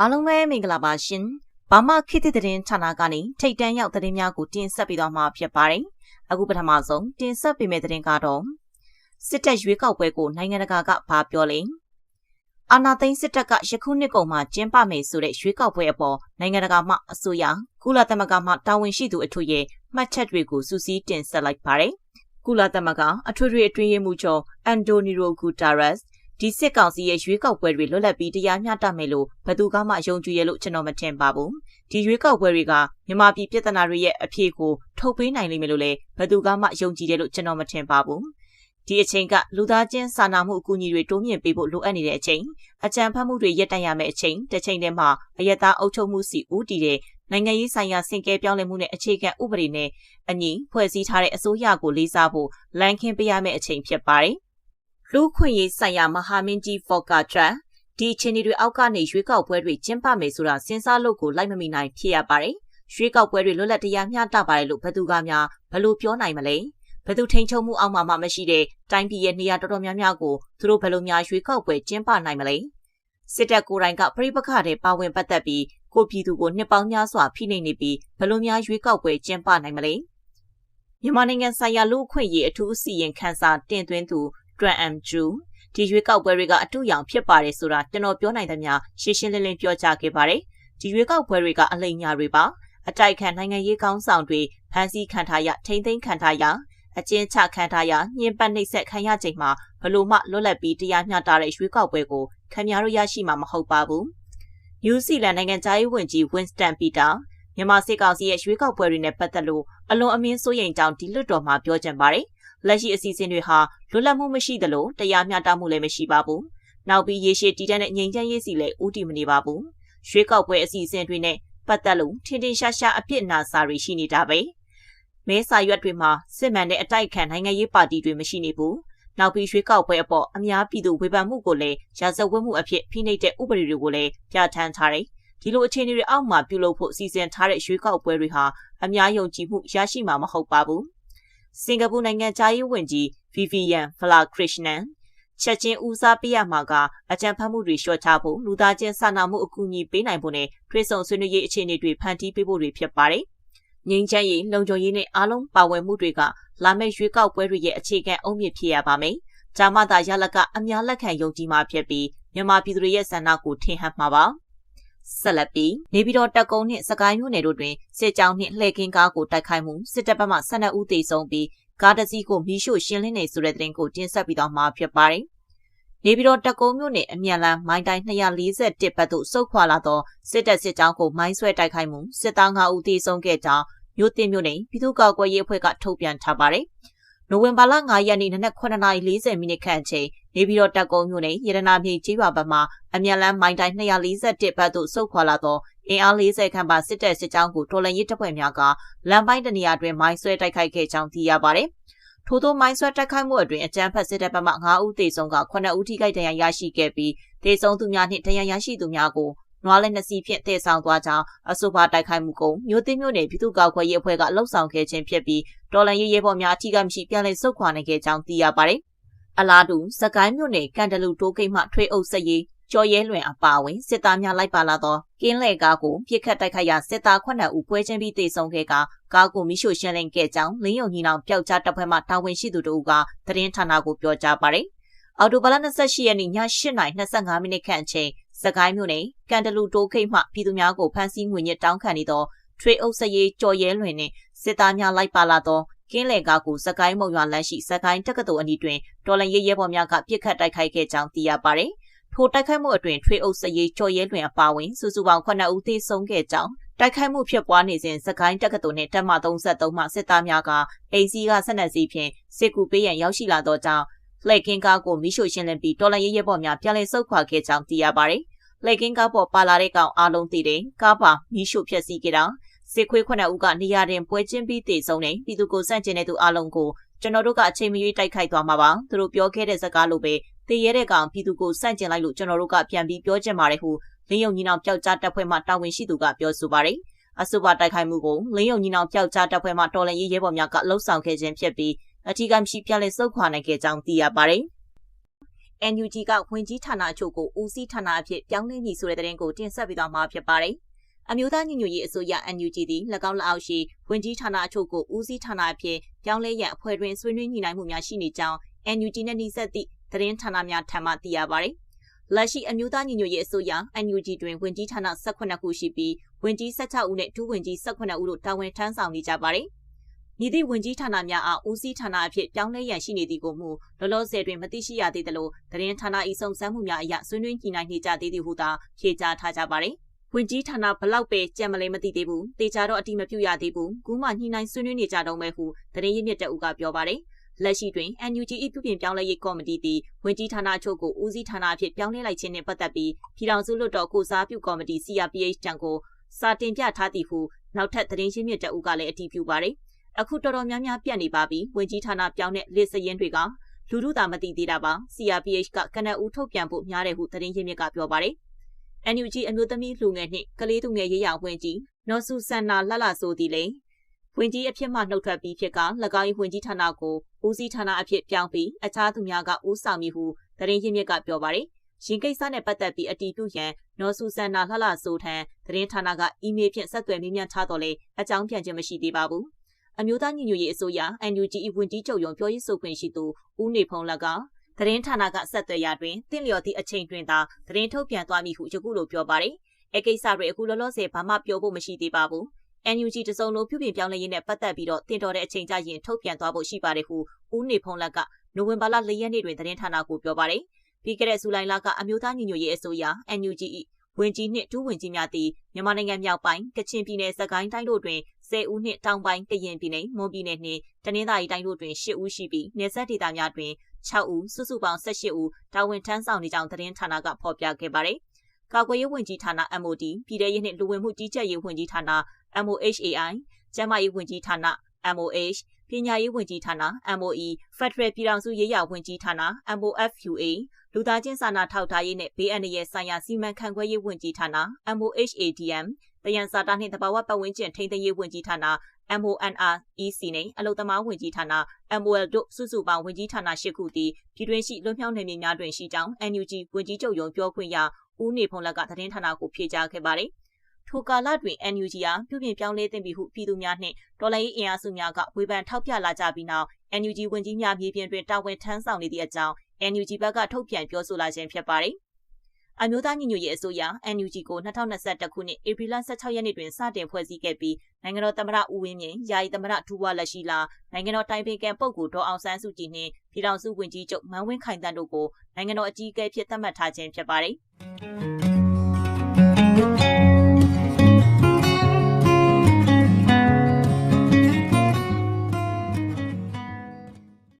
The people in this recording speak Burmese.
အားလုံးပဲမင်္ဂလာပါရှင်။ဘာမှခေတ်သစ်သတင်းဌာနကနေထိတ်တန်းရောက်သတင်းများကိုတင်ဆက်ပေးသွားမှာဖြစ်ပါတယ်။အခုပထမဆုံးတင်ဆက်ပေးမယ့်သတင်းကတော့စစ်တပ်ရွေးကောက်ပွဲကိုနိုင်ငံတကာကဘာပြောလဲ။အာနာသိန်းစစ်တပ်ကယခုနှစ်ကုန်မှာကျင်းပမယ်ဆိုတဲ့ရွေးကောက်ပွဲအပေါ်နိုင်ငံတကာမှအစိုးရကုလသမဂ္ဂမှတာဝန်ရှိသူအထွေရဲ့မှတ်ချက်တွေကိုစူးစီးတင်ဆက်လိုက်ပါတယ်။ကုလသမဂ္ဂအထွေထွေအတွင်းရေးမှူးချုပ်အန်တိုနီရိုဂူတာရက်စ် ဒီစစ်ကောင်စီရဲ့ရွေးကောက်ပွဲတွေလွတ်လပ်ပြီးတရားမျှတမယ်လို့ဘယ်သူမှယုံကြည်ရလို့ကျွန်တော်မထင်ပါဘူးဒီရွေးကောက်ပွဲတွေကမြန်မာပြည်ပြည်ထနာတွေရဲ့အဖြေကိုထုတ်ပေးနိုင်လိမ့်မယ်လို့လည်းဘယ်သူမှယုံကြည်တယ်လို့ကျွန်တော်မထင်ပါဘူးဒီအချိန်ကလူသားချင်းစာနာမှုအကူအညီတွေတိုးမြင့်ပေးဖို့လိုအပ်နေတဲ့အချိန်အကြံဖတ်မှုတွေရပ်တန့်ရမယ့်အချိန်တစ်ချိန်တည်းမှာအယက်သားအုပ်ချုပ်မှုစီဦးတည်တဲ့နိုင်ငံရေးဆိုင်ရာစင်ကဲပြောင်းလဲမှုနဲ့အခြေခံဥပဒေနဲ့အညီဖွဲ့စည်းထားတဲ့အစိုးရကိုလေးစားဖို့လမ်းခင်းပေးရမယ့်အချိန်ဖြစ်ပါတယ် လူခွင့်ရေးဆိုင်ရာမဟာမင်းကြီးဖော့ကာထရန်ဒီအခြေအနေတွေအောက်ကနေရွေးကောက်ပွဲတွေကျင်းပမယ်ဆိုတာစဉ်းစားလို့ကိုလိုက်မမီနိုင်ဖြစ်ရပါတယ်။ရွေးကောက်ပွဲတွေလွတ်လပ်တရားမျှတပါတယ်လို့ဘယ်သူကများဘယ်လိုပြောနိုင်မလဲ။ဘယ်သူထိန်ချုံမှုအောက်မှာမှမရှိတဲ့တိုင်းပြည်ရဲ့နေရာတော်တော်များများကိုသူတို့ဘယ်လိုများရွေးကောက်ပွဲကျင်းပနိုင်မလဲ။စစ်တပ်ကိုယ်တိုင်ကပြိပခတဲ့ပါဝင်ပတ်သက်ပြီးကိုပြည်သူကိုနှစ်ပေါင်းများစွာဖိနှိပ်နေပြီးဘယ်လိုများရွေးကောက်ပွဲကျင်းပနိုင်မလဲ။မြန်မာနိုင်ငံဆိုင်ရာလူ့အခွင့်အရေးအထူးအစီရင်ခံစာတင်သွင်းသူ တွမ်အမ်ဂျူဒီရွေးကောက်ပွဲတွေကအတူရောင်ဖြစ်ပါတယ်ဆိုတာကျွန်တော်ပြောနိုင်သမျှရှင်းရှင်းလင်းလင်းပြောကြားခဲ့ပါတယ်ဒီရွေးကောက်ပွဲတွေကအလိမ်ညာတွေပါအတိုက်ခံနိုင်ငံရေးကောင်းဆောင်တွေဖမ်းဆီးခံထားရထိမ့်သိမ်းခံထားရအကျဉ်းချခံထားရညှဉ်းပန်းနှိပ်စက်ခံရချိန်မှာဘလို့မှလွတ်လပ်ပြီးတရားမျှတတဲ့ရွေးကောက်ပွဲကိုခင်ဗျားတို့ရရှိမှာမဟုတ်ပါဘူး။နယူးဇီလန်နိုင်ငံသားရေးဝန်ကြီးဝင်းစတန်ပီတာမြန်မာစစ်ကောင်စီရဲ့ရွေးကောက်ပွဲတွေနဲ့ပတ်သက်လို့အလွန်အမင်းစိုးရိမ်ကြောင်းဒီလွတ်တော်မှာပြောကြံပါတယ်။ လက်ရှိအစီအစဉ်တွေဟာလွတ်လပ်မှုမရှိသလိုတရားမျှတမှုလည်းမရှိပါဘူး။နောက်ပြီးရေရှည်တည်တံ့တဲ့ငြိမ်းချမ်းရေးစီလည်းဥတီမနေပါဘူး။ရွေးကောက်ပွဲအစီအစဉ်တွေနဲ့ပတ်သက်လို့ထင်ထင်ရှားရှားအပြစ်နာစာတွေရှိနေတာပဲ။မဲစာရွက်တွေမှာစစ်မှန်တဲ့အတိုက်ခံနိုင်ငံရေးပါတီတွေမရှိနေဘူး။နောက်ပြီးရွေးကောက်ပွဲအပေါ်အများပြည်သူဝေဖန်မှုကိုလည်းရာဇဝတ်မှုအဖြစ်ဖိနှိပ်တဲ့ဥပဒေတွေကိုလည်းပြဋ္ဌာန်းထားတယ်။ဒီလိုအခြေအနေတွေအောက်မှာပြုလုပ်ဖို့စီစဉ်ထားတဲ့ရွေးကောက်ပွဲတွေဟာအများယုံကြည်မှုရရှိမှာမဟုတ်ပါဘူး။ စင်ကာပူနိုင်ငံသားရေးဝန်ကြီး Vivian Balakrishnan ချက်ချင်းဦးစားပေးရမှာကအကြံဖတ်မှုတွေလျှော့ချဖို့လူသားချင်းစာနာမှုအကူအညီပေးနိုင်ဖို့နဲ့ထွေးဆုံဆွေးနွေးရေးအခြေအနေတွေဖန်တီးပေးဖို့တွေဖြစ်ပါတယ်။ငြိမ်းချမ်းရေးလုံခြုံရေးနဲ့အားလုံးပါဝင်မှုတွေကလာမယ့်ရွေးကောက်ပွဲတွေရဲ့အခြေခံအုံမြင့်ဖြစ်ရပါမယ်။ဂျာမသာရလကအများလက်ခံယုံကြည်မှာဖြစ်ပြီးမြန်မာပြည်သူတွေရဲ့ဆန္ဒကိုထင်ဟပ်မှာပါ။ ဆက်လက်ပြီးနေပြည်တော်တက်ကုန်းနှင့်စကိုင်းမြို့နယ်တို့တွင်စစ်ကြောင်းနှင့်လှည့်ကင်းကားကိုတိုက်ခိုက်မှုစစ်တပ်ဘက်မှ12ဦးသေဆုံးပြီးကားတစ်စီးကိုမီးရှို့ရှင်းလင်းနေဆိုတဲ့သတင်းကိုတင်ဆက်ပြီးတော့မှာဖြစ်ပါတယ်။နေပြည်တော်တက်ကုန်းမြို့နယ်အမြန်လမ်းမိုင်းတိုင်း241ဘက်သို့စုခွာလာသောစစ်တပ်စစ်ကြောင်းကိုမိုင်းဆွဲတိုက်ခိုက်မှုစစ်သား5ဦးသေဆုံးခဲ့ကြောင်းမြို့တင်မြို့နယ်ပြည်သူ့ကာကွယ်ရေးအဖွဲ့ကထုတ်ပြန်ထားပါတယ်။ နိုဝင်ဘာလ9ရက်နေ့နနက်9:40မိနစ်ခန့်အချိန်နေပြည်တော်တက်ကုန်းမြို့နယ်ရတနာမြေကြီးပါဘက်မှအမြန်လန်းမိုင်းတိုင်း241ဘက်သို့ဆုတ်ခွာလာသောအင်အား40ခန့်ပါစစ်တပ်စစ်ကြောင်းကိုတော်လှန်ရေးတပ်ဖွဲ့များကလမ်းပိုင်းတနေရာတွင်မိုင်းဆွဲတိုက်ခိုက်ခဲ့ကြောင်းသိရပါတယ်။ထို့သောမိုင်းဆွဲတိုက်ခိုက်မှုအတွင်အကြမ်းဖက်စစ်တပ်ဘက်မှ9ဦးသေဆုံးက9ဦးထိခိုက်ဒဏ်ရာရရှိခဲ့ပြီးသေဆုံးသူများနှင့်ဒဏ်ရာရရှိသူများကို နွားလက်နှစ်စီးဖြင့်တည်ဆောင်သွားကြောင်းအဆိုပါတိုက်ခိုက်မှုကိုမြို့သိမ်းမြို့နယ်ပြည်သူ့ကာကွယ်ရေးအဖွဲ့ကလှုပ်ဆောင်ခဲ့ခြင်းဖြစ်ပြီးတော်လန်ရေးရဲဘော်များအထီးကမရှိပြန်လည်ဆုတ်ခွာနိုင်ခဲ့ကြောင်းသိရပါတယ်။အလားတူစကိုင်းမြို့နယ်ကန်တလူတိုးကိတ်မှထွေးအုပ်စက်ရေးကျော်ရဲလွင်အပါဝင်စစ်သားများလိုက်ပါလာသောကင်းလေကားကိုပြစ်ခတ်တိုက်ခိုက်ရာစစ်သား9ဦးပွဲချင်းပြီးတေဆုံးခဲ့ကကားကိုမိရှို့ရှင်းလင်းခဲ့ကြောင်းလင်းယုံညီနောင်ပျောက်ကြားတပ်ဖွဲ့မှတာဝန်ရှိသူတို့ကသတင်းဌာနကိုပြောကြားပါတယ်။အော်တိုဘလ28ရက်နေ့ည8:25မိနစ်ခန့်အချိန် စကိုင်းမြို့နယ်ကန်တလူတိုးခိတ်မှပြည်သူများကိုဖမ်းဆီးငွေညစ်တောင်းခံနေသောထွေအုပ်စရေးကြော်ရဲလွင်နှင့်စစ်သားများလိုက်ပါလာသောကင်းလယ်ကားကိုစကိုင်းမုံရွာလမ်းရှိစကိုင်းတက္ကသိုလ်အနီးတွင်တော်လန်ရေးရဲဘော်များကပြစ်ခတ်တိုက်ခိုက်ခဲ့ကြောင်းသိရပါသည်။ထိုတိုက်ခိုက်မှုအတွင်ထွေအုပ်စရေးကြော်ရဲလွင်အပါဝင်စုစုပေါင်း9ဦးသေဆုံးခဲ့ကြောင်းတိုက်ခိုက်မှုဖြစ်ပွားနေစဉ်စကိုင်းတက္ကသိုလ်နှင့်တပ်မ33မှစစ်သားများကအိမ်စီးကဆက်နက်စီးဖြင့်စစ်ကူပေးရန်ရောက်ရှိလာသောကြောင့် လှည့်ကင်းကားကိုမိရှို့ရှင်းလင်းပြီးတော်လန်ရေးရဲဘော်များပြန်လည်ဆုတ်ခွာခဲ့ကြောင်းသိရပါသည်။လှည့်ကင်းကားပေါ်ပါလာတဲ့ကောင်အားလုံးသိတယ်။ကားပါမိရှို့ဖျက်ဆီးခဲ့တာစစ်ခွေးခုနှစ်ဦးကနေရာတင်ပွဲချင်းပြီးတည်ဆုံးနေပြည်သူကိုစန့်ကျင်တဲ့သူအလုံးကိုကျွန်တော်တို့ကအချိန်မရွေးတိုက်ခိုက်သွားမှာပါသူတို့ပြောခဲ့တဲ့စကားလိုပဲတည်ရတဲ့ကောင်ပြည်သူကိုစန့်ကျင်လိုက်လို့ကျွန်တော်တို့ကပြန်ပြီးပြောချင်ပါတယ်ဟုလင်းယုံညီနောင်ပျောက်ကြားတပ်ဖွဲ့မှတာဝန်ရှိသူကပြောဆိုပါတယ်အဆိုပါတိုက်ခိုက်မှုကိုလင်းယုံညီနောင်ပျောက်ကြားတပ်ဖွဲ့မှတော်လှန်ရေးရဲဘော်များကလှုပ်ဆောင်ခဲ့ခြင်းဖြစ်ပြီး အထူးကမရှိပြလဲစုပ်ခွာနိုင်ခဲ့ကြောင်းသိရပါတယ် NUG ကဝင်ကြီးဌာနအချို့ကိုဦးစီးဌာနအဖြစ်ပြောင်းလဲမည်ဆိုတဲ့သတင်းကိုတင်ဆက်ပေးသွားမှာဖြစ်ပါတယ်။အမျိုးသားညီညွတ်ရေးအစိုးရ NUG သည်၎င်းလက်အောက်ရှိဝင်ကြီးဌာနအချို့ကိုဦးစီးဌာနအဖြစ်ပြောင်းလဲရန်အဖွဲ့တွင်ဆွေးနွေးညှိနှိုင်းမှုများရှိနေကြောင်း NUG နဲ့နှိစက်သည့်သတင်းဌာနများထံမှသိရပါတယ်။လက်ရှိအမျိုးသားညီညွတ်ရေးအစိုးရ NUG တွင်ဝင်ကြီးဌာန18ခုရှိပြီးဝင်ကြီး16ဦးနဲ့ဒုဝင်ကြီး18ဦးတို့တာဝန်ထမ်းဆောင်နေကြပါတယ်။ မြည်သည့်ဝင်ကြီးဌာနများအားဦးစီးဌာနအဖြစ်ပြောင်းလဲရန်ရှိနေသည်ကိုမှုလောလောဆယ်တွင်မသိရှိရသေးသလိုသတင်းဌာန၏စုံစမ်းမှုများအရဆွေးနွေးညှိနှိုင်းနေကြသေးသည်ဟုသာဖြေကြားထားကြပါသည်ဝင်ကြီးဌာနဘလောက်ပဲကြံမလဲမသိသေးဘူးတေချာတော့အတိမပြုတ်ရသေးဘူးကူးမှညှိနှိုင်းဆွေးနွေးနေကြတော့မယ်ဟုသတင်းရင်းမြစ်တအုပ်ကပြောပါတယ်လက်ရှိတွင် NUG ၏ပြုပြင်ပြောင်းလဲရေးကော်မတီသည်ဝင်ကြီးဌာနအချို့ကိုဦးစီးဌာနအဖြစ်ပြောင်းလဲလိုက်ခြင်းနှင့်ပတ်သက်ပြီးပြည်ထောင်စုလွှတ်တော်ကိုစားပြုကော်မတီ CRPH တံကိုစာတင်ပြထားသည်ဟုနောက်ထပ်သတင်းရင်းမြစ်တအုပ်ကလည်းအတည်ပြုပါတယ်။ အခုတော်တော်များများပြတ်နေပါပြီဝင်ကြီးဌာနပြောင်းတဲ့လစ်စရင်တွေကလူလူသာမသိသေးတာပါ CRPH ကကနအူထုတ်ပြန်ဖို့များတယ်ဟုသတင်းရင်းမြစ်ကပြောပါတယ် NUG အမျိုးသမီးလူငယ်နှင့်ကလေးသူငယ်ရေးရဝင်ကြီးနော်ဆူဆန်နာလှလှဆိုသည်လေဝင်ကြီးအဖြစ်မှနှုတ်ထွက်ပြီးဖြစ်က၎င်း၏ဝင်ကြီးဌာနကိုဦးစီးဌာနအဖြစ်ပြောင်းပြီးအခြားသူများကဦးဆောင်မည်ဟုသတင်းရင်းမြစ်ကပြောပါတယ်ရင်ကိစ္စနဲ့ပတ်သက်ပြီးအတီးပြုရန်နော်ဆူဆန်နာလှလှဆိုထံသတင်းဌာနကအီးမေးလ်ဖြင့်ဆက်သွယ်မေးမြန်းထားတော်လဲအကြောင်းပြန်ခြင်းမရှိသေးပါဘူး အမျိုးသားညီညွတ်ရေးအစိုးရ NUG ဝန်ကြီးချုပ်ရုံပြောရေးဆိုခွင့်ရှိသူဦးနေဖုံးလက်ကသတင်းဌာနကဆက်သွယ်ရာတွင်တင့်လျော်သည့်အချိန်တွင်သာသတင်းထုတ်ပြန်သွားမည်ဟုယခုလိုပြောပါတယ်။အကိစ္စတွေအခုလောလောဆယ်ဘာမှပြောဖို့မရှိသေးပါဘူး။ NUG တစုံလုံးပြုပြင်ပြောင်းလဲရေးနဲ့ပတ်သက်ပြီးတော့တင်တော်တဲ့အချိန်ကြရင်ထုတ်ပြန်သွားဖို့ရှိပါတယ်ဟုဦးနေဖုံးလက်ကနိုဝင်ဘာလ၄ရက်နေ့တွင်သတင်းဌာနကိုပြောပါတယ်။ပြီးခဲ့တဲ့ဇူလိုင်လကအမျိုးသားညီညွတ်ရေးအစိုးရ NUG ဝင်ကြီးနှင့်ဒူးဝင်ကြီးများသည်မြန်မာနိုင်ငံမြောက်ပိုင်းကချင်ပြည်နယ်စကိုင်းတိုင်းတို့တွင်10ဦးနှင့်တောင်ပိုင်းကရင်ပြည်နယ်မွန်ပြည်နယ်နှင့်တနင်္သာရီတိုင်းတို့တွင်10ဦးရှိပြီးနေဆက်ဒေသများတွင်6ဦးစုစုပေါင်း18ဦးတာဝန်ထမ်းဆောင်နေကြောင်းသတင်းဌာနကဖော်ပြခဲ့ပါတယ်။ကာကွယ်ရေးဝန်ကြီးဌာန MOD ပြည်ထရေးနှင့်လူဝင်မှုကြီးကြပ်ရေးဝန်ကြီးဌာန MOHAI ကျန်းမာရေးဝန်ကြီးဌာန MOH ပညာရေးဝန်ကြီးဌာန MOE Federal ပြည်ထောင်စုရေးရာဝန်ကြီးဌာန MOFUA လူသားချင်းစာနာထောက်ထားရေးနဲ့ဘေးအန္တရာယ်ဆိုင်ရာစီမံခန့်ခွဲရေးဝန်ကြီးဌာန MOHADM တယံစာတာနှင့်တဘာဝပတ်ဝန်းကျင်ထိန်းသိမ်းရေးဝန်ကြီးဌာန MONREC နဲ့အလုံသမားဝန်ကြီးဌာန MOL တို့စုစုပေါင်းဝန်ကြီးဌာန၈ခုသည်ပြည်တွင်းရှိလွတ်မြောက်နေမြေများတွင်ရှိကြောင်း NUG ဝန်ကြီးချုပ်ရုံးပြောခွင့်ရဦးနေဖုံးလက်ကသတင်းဌာနကိုဖြေကြားခဲ့ပါတယ်။ထိုကာလတွင် NUG အားပြုပြင်ပြောင်းလဲသင့်ပြီဟုပြည်သူများနှင့်တော်လှန်ရေးအင်အားစုများကဝေဖန်ထောက်ပြလာကြပြီးနောက် NUG ဝန်ကြီးများမြေပြင်တွင်တာဝန်ထမ်းဆောင်နေသည့်အကြောင်း NUG ဘက်ကထုတ်ပြန်ပြောဆိုလာခြင်းဖြစ်ပါတယ်။အမျိုးသားညီညွတ်ရေးအစိုးရ NUG ကို2021ခုနှစ်ဧပြီလ16ရက်နေ့တွင်စတင်ဖွဲ့စည်းခဲ့ပြီးနိုင်ငံတော်သမ္မတဦးဝင်းမြင့်ယာယီသမ္မတဒူဝါလက်ရှိလာနိုင်ငံတော်တိုင်ပင်ခံပုဂ္ဂိုလ်ဒေါ်အောင်ဆန်းစုကြည်နှင့်ပြည်ထောင်စုဝန်ကြီးချုပ်မန်းဝင်းခိုင်တန်းတို့ကိုနိုင်ငံတော်အကြီးအကဲဖြစ်သတ်မှတ်ထားခြင်းဖြစ်ပါတယ်။